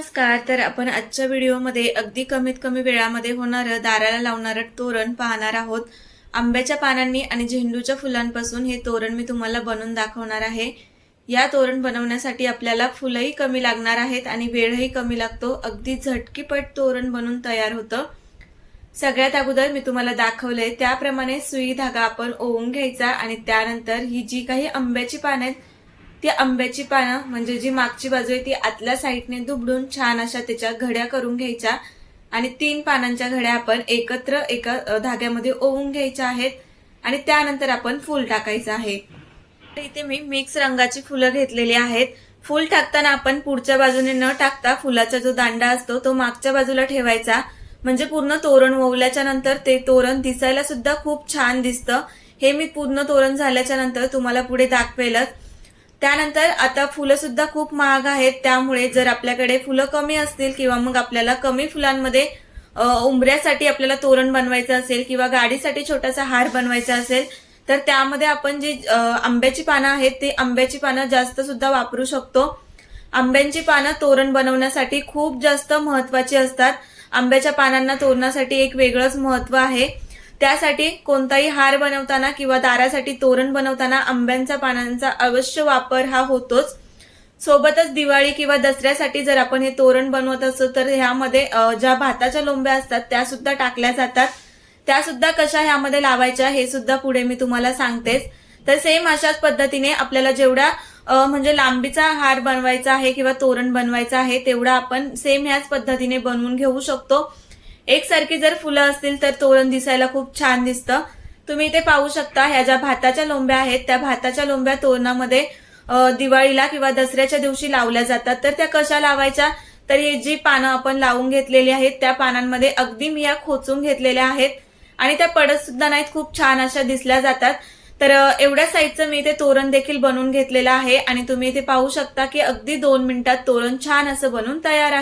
नमस्कार. तर आपण आजच्या व्हिडिओमध्ये अगदी कमीत कमी वेळामध्ये होणारं दाराला लावणारं तोरण पाहणार आहोत. आंब्याच्या पानांनी आणि झेंडूच्या फुलांपासून हे तोरण मी तुम्हाला बनवून दाखवणार आहे. या तोरण बनवण्यासाठी आपल्याला फुलंही कमी लागणार आहेत आणि वेळही कमी लागतो. अगदी झटकीपट तोरण बनून तयार होतं. सगळ्यात अगोदर मी तुम्हाला दाखवलंय त्याप्रमाणे सुई धागा आपण ओवून घ्यायचा आणि त्यानंतर ही जी काही आंब्याची पानं आहेत ती आंब्याची पानं म्हणजे जी मागची बाजू आहे ती आतल्या साईडने दुबडून छान अशा त्याच्या घड्या करून घ्यायच्या. आणि तीन पानांच्या घड्या आपण एकत्र एका धाग्यामध्ये ओवून घ्यायच्या आहेत. आणि त्यानंतर आपण फूल टाकायचं आहे. तर इथे मी मिक्स रंगाची फुलं घेतलेली आहेत. फूल टाकताना आपण पुढच्या बाजूने न टाकता फुलाचा जो दांडा असतो तो मागच्या बाजूला ठेवायचा. म्हणजे पूर्ण तोरण ओवल्याच्या नंतर ते तोरण दिसायला सुद्धा खूप छान दिसतं. हे मी पूर्ण तोरण झाल्याच्यानंतर तुम्हाला पुढे दाखवेलच. त्यानंतर आता फुलं सुद्धा खूप महाग आहेत. त्यामुळे जर आपल्याकडे फुलं कमी असतील किंवा मग आपल्याला कमी फुलांमध्ये उंबऱ्यासाठी आपल्याला तोरण बनवायचं असेल किंवा गाडीसाठी छोटासा हार बनवायचा असेल तर त्यामध्ये आपण जी आंब्याची पानं आहेत ते आंब्याची पानं जास्त सुद्धा वापरू शकतो. आंब्यांची पानं तोरण बनवण्यासाठी खूप जास्त महत्वाची असतात. आंब्याच्या पानांना तोरणासाठी एक वेगळंच महत्त्व आहे. त्यासाठी कोणताही हार बनवताना किंवा दारासाठी तोरण बनवताना आंब्यांच्या पानांचा अवश्य वापर हा होतोच. सोबतच दिवाळी किंवा दसऱ्यासाठी जर आपण हे तोरण बनवत असतो तर ह्यामध्ये ज्या भाताच्या लोंब्या असतात त्या सुद्धा टाकल्या जातात. त्या सुद्धा कशा ह्यामध्ये लावायच्या हे सुद्धा पुढे मी तुम्हाला सांगतेच. तर सेम अशाच पद्धतीने आपल्याला जेवढा म्हणजे लांबीचा हार बनवायचा आहे किंवा तोरण बनवायचा आहे तेवढा आपण सेम ह्याच पद्धतीने बनवून घेऊ शकतो. एकसारखी जर फुलं असतील तर तोरण दिसायला खूप छान दिसतं. तुम्ही इथे पाहू शकता ह्या ज्या भाताच्या लोंब्या आहेत त्या भाताच्या लोंब्या तोरणामध्ये दिवाळीला किंवा दसऱ्याच्या दिवशी लावल्या जातात. तर त्या कशा लावायच्या? तर हे जी पानं आपण लावून घेतलेली आहेत त्या पानांमध्ये अगदी मी या खोचून घेतलेल्या आहेत. आणि त्या पडत सुद्धा नाहीत खूप छान अशा दिसल्या जातात. तर एवढ्या साईजचं मी इथे तोरण देखील बनवून घेतलेलं आहे. आणि तुम्ही इथे पाहू शकता की अगदी दोन मिनिटात तोरण छान असं बनून तयार आहे.